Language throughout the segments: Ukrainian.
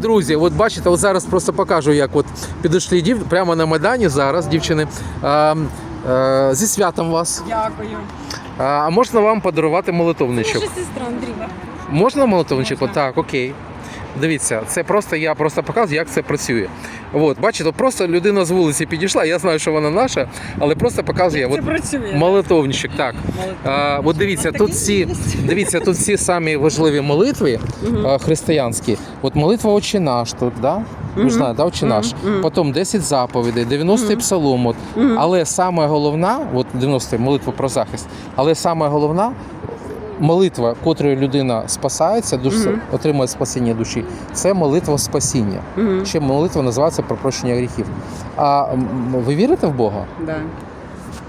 Друзі, от бачите, от зараз просто покажу, як от підійшли дів прямо на майдані зараз, дівчини. А, а, зі святом вас. Дякую. А, а можна вам подарувати молитовничок? Наша сестра Андрія. Можна молитовничок? Так, окей. Дивіться, це просто я просто показую, як це працює. От, бачите, просто людина з вулиці підійшла. Я знаю, що вона наша, але просто показує. Це От, працює. молитовничок, так. А, от дивіться, тут всі, дивіться, тут всі самі важливі молитви а, християнські. От молитва Отче наш тут, да? Ви ж знаєте, да, Отче наш. Потім 10 заповідей, 90-й псалом. От. Але саме головна, от 90-й молитва про захист, але саме головна молитва, котрою людина спасається, душа, отримує спасіння душі, це молитва спасіння. Ще молитва називається про прощення гріхів. А ви вірите в Бога? Да.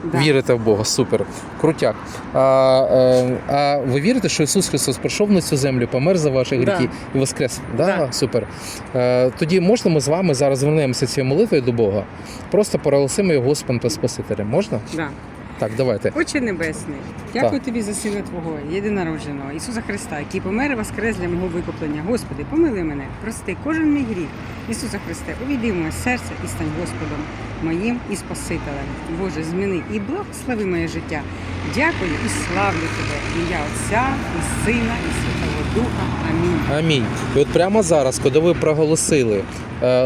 Да. Вірите в Бога, супер, крутяк. А, е, а ви вірите, що Ісус Христос прийшов на цю землю, помер за ваші Да. гріхи і воскрес? Да? Да. Супер. Е, тоді можна ми з вами зараз звернемося цією молитвою до Бога, просто проголосимо його Господом та Спасителем. Можна? Да. Так, давайте. Отче Небесний, дякую тобі за сина Твого, єдинародженого, Ісуса Христа, який помер і воскрес для мого викуплення. Господи, помилуй мене, прости кожен мій гріх. Ісуса Христе, увійди в моє серце і стань Господом моїм і Спасителем. Боже, зміни і благослови моє життя. Дякую і славлю тебе, ім'я Отця, і Сина, і Святого Духа. Амінь. Амінь. І от прямо зараз, коли ви проголосили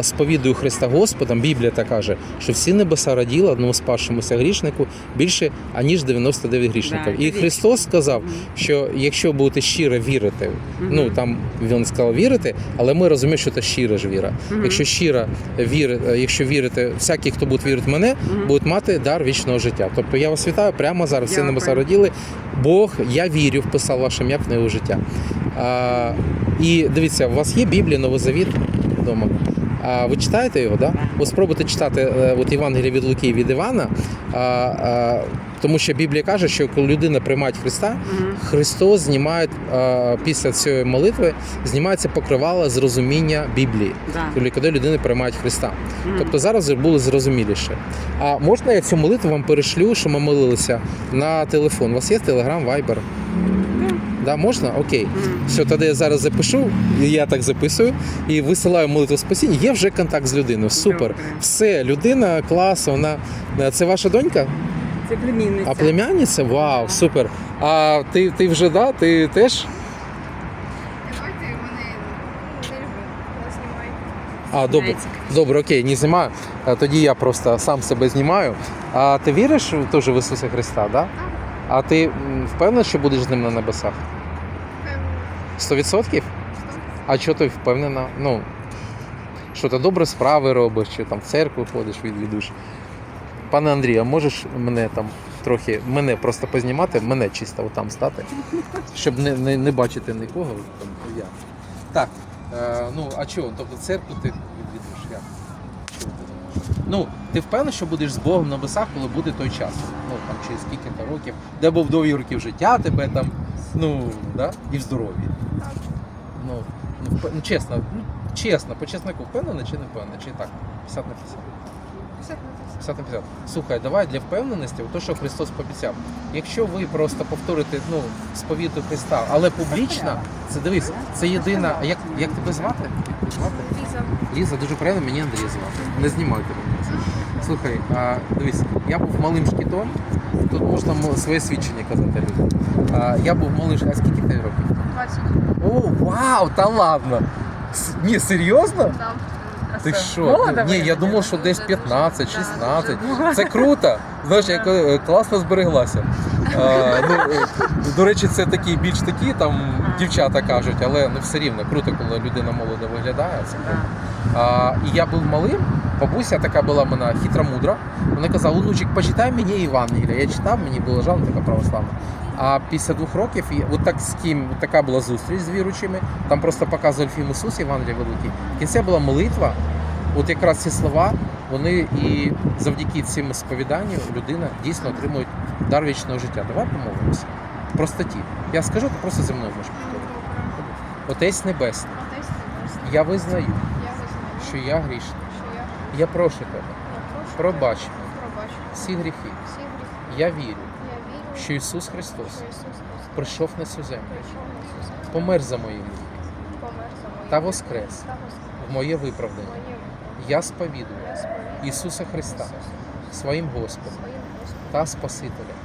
сповідую Христа Господом, Біблія та каже, що всі небеса раділи одному спасшомуся грішнику більше аніж 99 грішників. Да, І Христос сказав, що якщо будете щиро вірити, ну там він сказав вірити, але ми розуміємо, що це щира ж віра. Якщо щиро вірите, якщо вірите, всякі, хто буде вірити в мене, будуть мати дар вічного життя. Тобто я вас вітаю прямо зараз. Всі небеса раділи. Бог, я вірю, вписав ваше ім'я в книгу життя. А, і дивіться, у вас є Біблія, Новий Завіт вдома. А ви читаєте його, да? Ось спробуйте читати е, от Євангелія від Луки від Івана, а, а, тому що Біблія каже, що коли людина приймає Христа, Христос знімає а, після цієї молитви, знімається покривало зрозуміння Біблії. Да. Коли людини приймають Христа. Тобто зараз було зрозуміліше. А можна я цю молитву вам перешлю, що ми молилися на телефон? У вас є Telegram, Viber? Да. Можна? Окей. Все, тоді я зараз запишу, я так записую, і висилаю молитву спасіння. Є вже контакт з людиною. Супер. Все, людина, клас, вона. Це ваша донька? Це племінниця. А племянниця? Вау, супер. А ти, ти вже да? Ти теж? Знімають. А, добре. Добре, окей, не знімаю. Тоді я просто сам себе знімаю. А ти віриш теж в Ісуса Христа, да? А ти впевнений, що будеш з ним на небесах? Певно, Сто відсотків? А чого ти впевнена? Ну, що ти добре справи робиш, чи там в церкву ходиш, відвідуєш. Пане Андрію, а можеш мене там трохи, мене просто познімати, мене чисто отам стати, щоб не, не, не бачити нікого. Там, я. Так, е, ну а чого? Тобто церкву ти відвідуєш як? Ну, ти впевнений, що будеш з Богом на небесах, коли буде той час? Ну, там через скільки-то років, де був довгі роки життя, тебе там, ну, да? і в здоров'ї. Ну, ну, ну чесно, ну, чесно, по чесноку, впевнена чи не впевнена, чи так? 50 на 50. 50 на 50. 50 на 50. Слухай, давай для впевненості, то, що Христос пообіцяв. Якщо ви просто повторите ну, сповіту Христа, але публічно, це дивись, це єдина. А як, як тебе звати? Як тебе звати? Ліза. Ліза, дуже приємно, мені Андрій звати. Не знімайте мене. Слухай, а, дивись, я був малим шкітом, тут можна своє свідчення казати людям. А, я був малим. А скільки ти років? 20. О, вау, та ладно. С- Ні, серйозно? Да. Ти що? Ні, я виглядає. думав, що десь 15, 16. Це круто. Знаєш, як е, класно збереглася. Ну, е, до речі, це такі більш такі там дівчата кажуть, але ну все рівно круто, коли людина молода виглядає. Це круто. А, і я був малим, бабуся така була в мене хитра мудра. Вона казала, онучик, почитай мені Євангелія. Я читав, мені було жалко, така православна. А після двох років, і от так з ким от така була зустріч з віруючими, там просто показували фільм Ісус Євангелія Великий. В кінці була молитва. От якраз ці слова, вони і завдяки цим сповіданням людина дійсно отримує дар вічного життя. Давай помовимося. В простоті. Я скажу, ти просто зі мною можеш повторити. Отець Небесний, Отець Небесний, я визнаю, я визнаю, що я грішний. що я, Я прошу тебе, я прошу пробач тебе, мені пробач всі гріхи. всі гріхи. Я вірю, що Ісус Христос що Ісус Христос прийшов на цю землю, помер за мої гріхи та воскрес в моє виправдання. Я сповідую Ісуса Христа своїм Господом та Спасителем.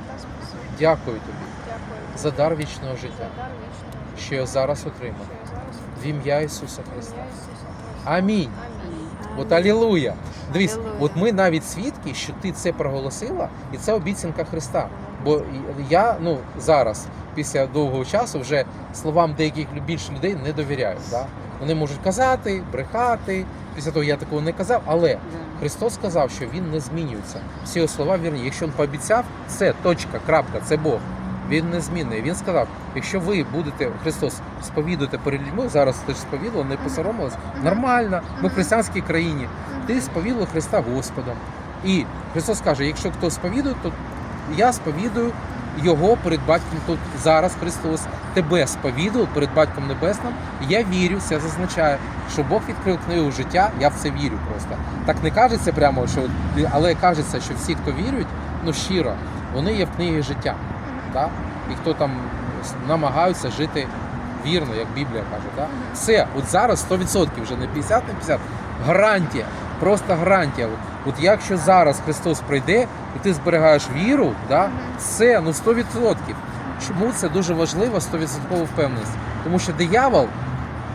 Дякую тобі за дар вічного життя, що я зараз отримав. В ім'я Ісуса Христа. Амінь. От алілуя. Дивись, от ми навіть свідки, що ти це проголосила, і це обіцянка Христа. Бо я ну зараз, після довгого часу, вже словам деяких більше людей не довіряю. Да? Вони можуть казати, брехати. Після того я такого не казав, але Христос сказав, що він не змінюється. Всі його слова вірні. Якщо він пообіцяв, це точка, крапка, це Бог. Він не змінний. Він сказав: якщо ви будете Христос сповідуєте перед людьми, зараз ти ж сповідував, не посоромилась, нормально. Ми в християнській країні. Ти сповідував Христа Господом. І Христос каже: якщо хто сповідує, то я сповідую його перед батьком тут зараз Христос тебе сповідував перед батьком небесним. Я вірю, це зазначає, що Бог відкрив книгу життя. Я в це вірю просто. Так не кажеться прямо, що але кажеться, що всі, хто вірують, ну щиро, вони є в книгі життя. Да? І хто там намагаються жити вірно, як Біблія каже. Да? Все, от зараз 100% вже не 50 на 50, гарантія, просто гарантія. От, якщо зараз Христос прийде і ти зберігаєш віру, да, це ну 100%. Чому це дуже важливо, 100% впевненість? Тому що диявол,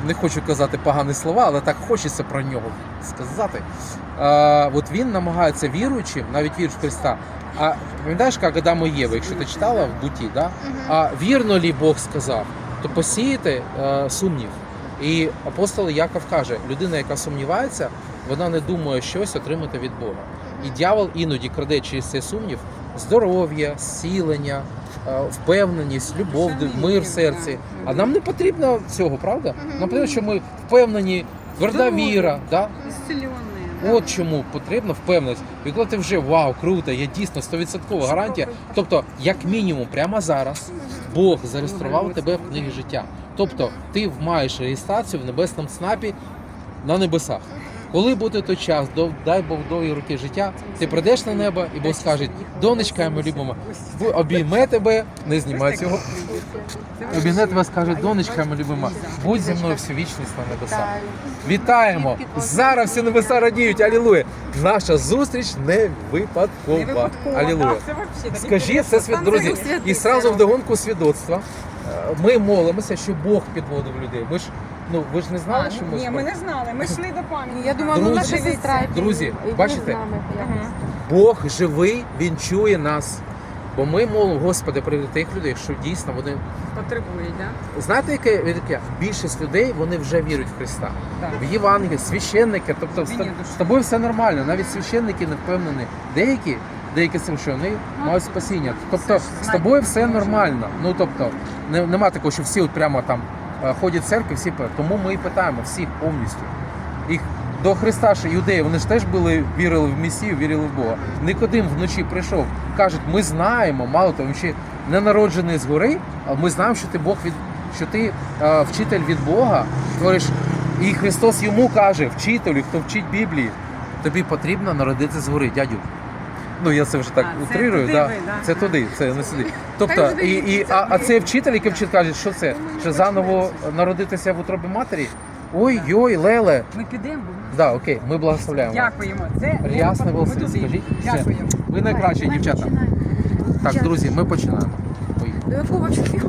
не хочу казати погані слова, але так хочеться про нього сказати. А, от він намагається віруючим, навіть віруючи в Христа. А пам'ятаєш, як Адам і Єва, якщо ти читала в буті, да? а вірно лі Бог сказав, то посіяти е, сумнів. І апостол Яков каже, людина, яка сумнівається, вона не думає щось отримати від Бога. І дьявол іноді краде через цей сумнів здоров'я, зцілення, е, впевненість, любов, мир в серці. А нам не потрібно цього, правда? Нам потрібно, що ми впевнені, тверда віра. Да? От чому потрібна впевненість. І коли ти вже вау, круто, я дійсно 100% гарантія. Тобто, як мінімум, прямо зараз Бог зареєстрував тебе в книгі життя. Тобто, ти маєш реєстрацію в небесному ЦНАПі на небесах. Коли буде той час, дай Бог довгі роки життя, ти прийдеш на небо і Бог скаже, донечка моя любима, ви обійме тебе, не знімай цього. Обійме тебе скаже, донечка моя любима, будь зі мною всю вічність на небесах. Вітаємо! Зараз всі небеса радіють, алілуя! Наша зустріч не випадкова. Алілуя! Скажіть це свят, друзі, і сразу вдогонку свідоцтва. Е, Ми молимося, що Бог підводив людей. Ми ж ну ви ж не знали, що ми Ні, ми не знали. Ми йшли до пам'яті. Я думала, ну Друзі, наша сестра. і друзі, бачите? з нами якось. Бог живий, він чує нас. Бо ми молимо, Господи, приведи тих людей, що дійсно вони Потребують, так? знаєте, яке яке? більшість людей вони вже вірять в Христа. Да? в Євангелії, священники, тобто з, з тобою все нормально. Навіть священники не впевнені. Деякі, деякі цим, що вони мають спасіння. Тобто ж з тобою все нормально. Ну тобто, не, нема такого, що всі от прямо там ходять в церкві, всі тому ми і питаємо всіх повністю. Їх до Христа ще юдеї, вони ж теж були, вірили в Месію, вірили в Бога. Никодим вночі прийшов, кажуть, ми знаємо, мало того, ще не народжений згори, а ми знаємо, що ти Бог від що ти е, вчитель від Бога, твориш. І Христос йому каже, вчителю, хто вчить Біблії, тобі потрібно народитися згори, дядю. Ну я це вже так А, це утрирую, туди да. ви, да? це туди, це не сюди. Тобто, і, і, а, а це вчитель, який вчить, каже, що це? Що заново народитися в утробі матері? Ой, йой, леле. Ми підемо. бо- Да, окей, ми благословляємо. Дякуємо. Це Рясне волосин, туди. скажіть. Все. Дякуємо. Ви найкращі дівчата. Так, друзі, ми починаємо. Поїхали. Якого